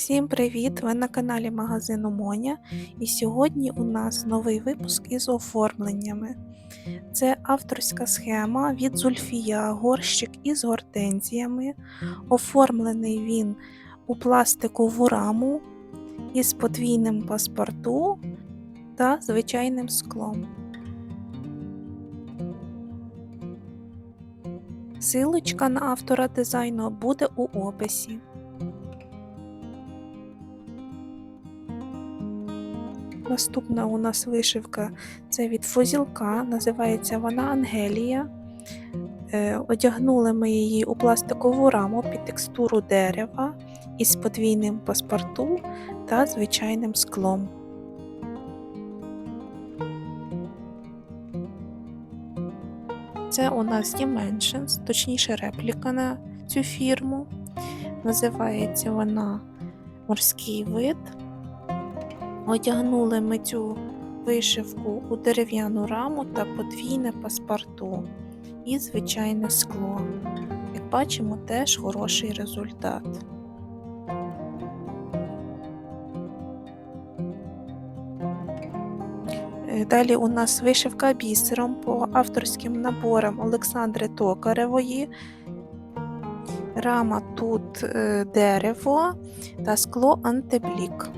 Всім привіт! Ви на каналі магазину Моня. І сьогодні у нас новий випуск із оформленнями. Це авторська схема від Зульфія, горщик із гортензіями. Оформлений він у пластикову раму із подвійним паспорту та звичайним склом. Силочка на автора дизайну буде у описі. Наступна у нас вишивка це від фузілка, називається вона Ангелія. Е, Одягнули ми її у пластикову раму під текстуру дерева із подвійним паспорту та звичайним склом. Це у нас Dimensions, точніше репліка на цю фірму. Називається вона Морський вид. Одягнули ми цю вишивку у дерев'яну раму та подвійне паспорту і звичайне скло. Як бачимо, теж хороший результат. Е, Далі у нас вишивка бісером по авторським наборам Олександри Токаревої. Рама тут е, дерево та скло антиблік.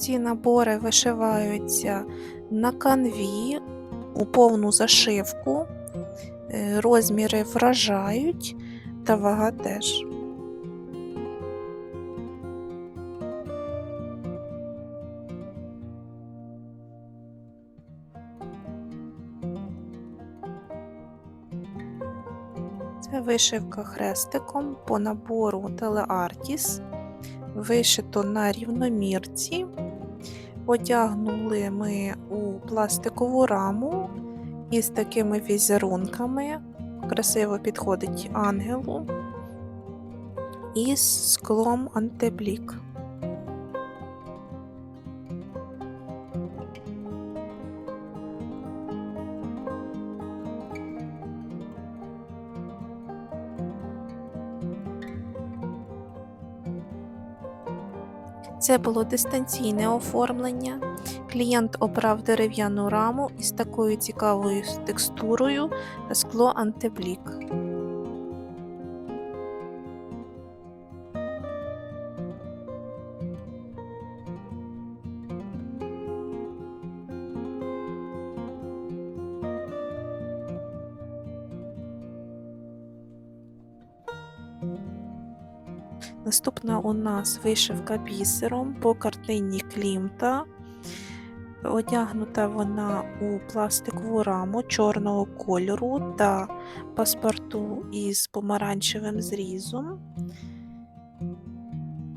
Ці набори вишиваються на канві у повну зашивку, Е, розміри вражають та вага теж. Це вишивка хрестиком по набору Телеартіс. Вишито на рівномірці. Одягнули ми у пластикову раму із такими візерунками. Красиво підходить ангелу. Із склом антиблік. Це було дистанційне оформлення. Клієнт обрав дерев'яну раму із такою цікавою текстурою та скло антиблік. Наступна у нас вишивка бісером по картині Клімта. Одягнута вона у пластикову раму чорного кольору та паспорту із помаранчевим зрізом.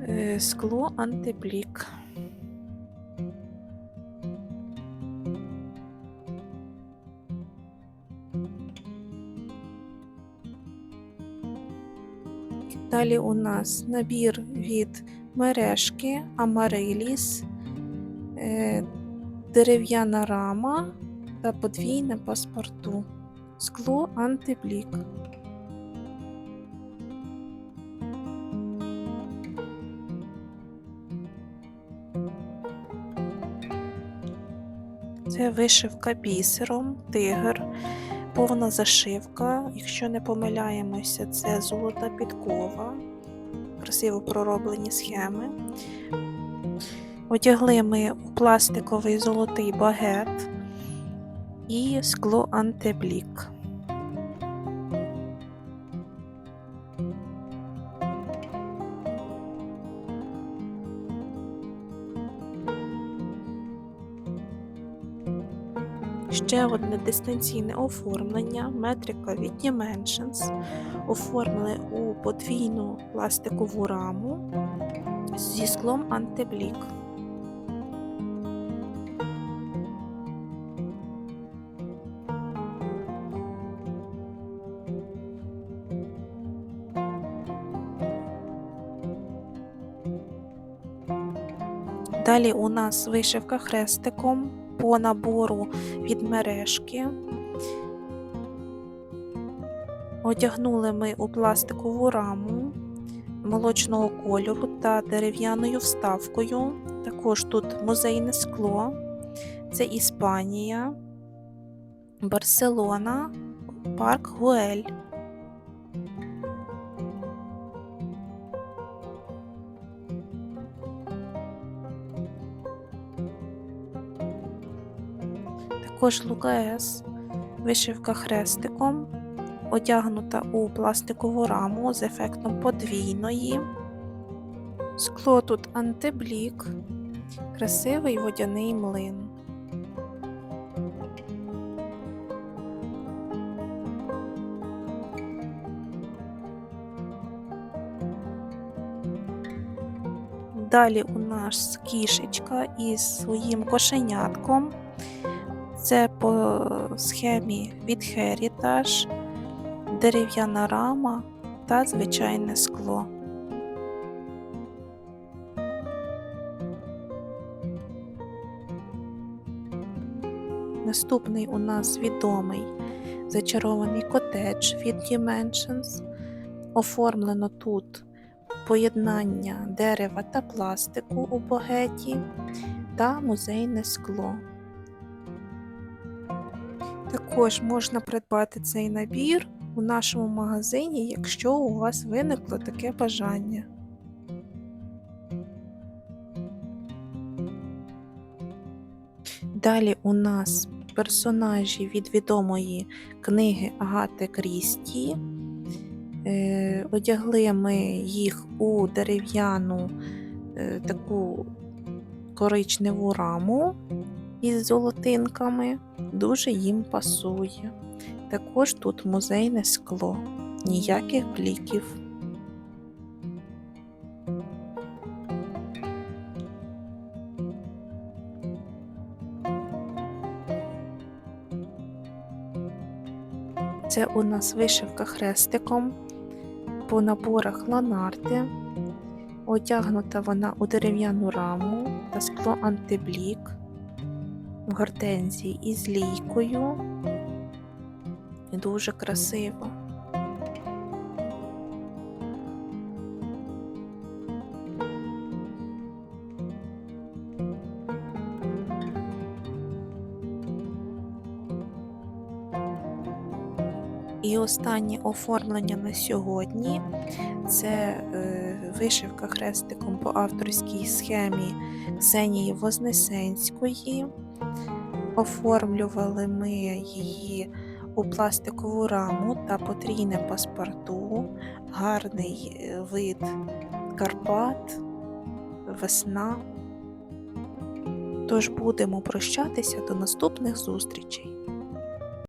Е, Скло антиблік. Далі у нас набір від мережки Амариліс, е, дерев'яна рама та подвійне паспорту. Скло антиблік. Це вишивка бісером, тигр, повна зашивка. Якщо не помиляємося, це золота підкова, красиво пророблені схеми. Одягли ми у пластиковий золотий багет і скло антиблік. Ще одне дистанційне оформлення, метрика від Dimensions. Оформили у подвійну пластикову раму зі склом антиблік. Далі у нас вишивка хрестиком по набору від мережки. Одягнули ми у пластикову раму молочного кольору та дерев'яною вставкою. Також тут музейне скло, це Іспанія, Барселона, парк Гуель. Також Лукаес, вишивка хрестиком, одягнута у пластикову раму з ефектом подвійної. Скло тут антиблік, красивий водяний млин. Далі у нас кішечка із своїм кошенятком. Це по схемі від Heritage, дерев'яна рама та звичайне скло. Наступний у нас відомий зачарований котедж від Dimensions. Оформлено тут поєднання дерева та пластику у багеті та музейне скло. Також можна придбати цей набір у нашому магазині, якщо у вас виникло таке бажання. Далі у нас персонажі від відомої книги Агати Крісті. Е, Одягли ми їх у дерев'яну е, таку коричневу раму із золотинками, дуже їм пасує. Також тут музейне скло, ніяких бліків. Це у нас вишивка хрестиком по наборах ланарти. Одягнута вона у дерев'яну раму та скло антиблік гортензії із лійкою. Дуже красиво. І останнє оформлення на сьогодні це е, вишивка хрестиком по авторській схемі Ксенії Вознесенської. Оформлювали ми її у пластикову раму та потрійне паспорту, гарний е, вид Карпат, весна. Тож будемо прощатися до наступних зустрічей.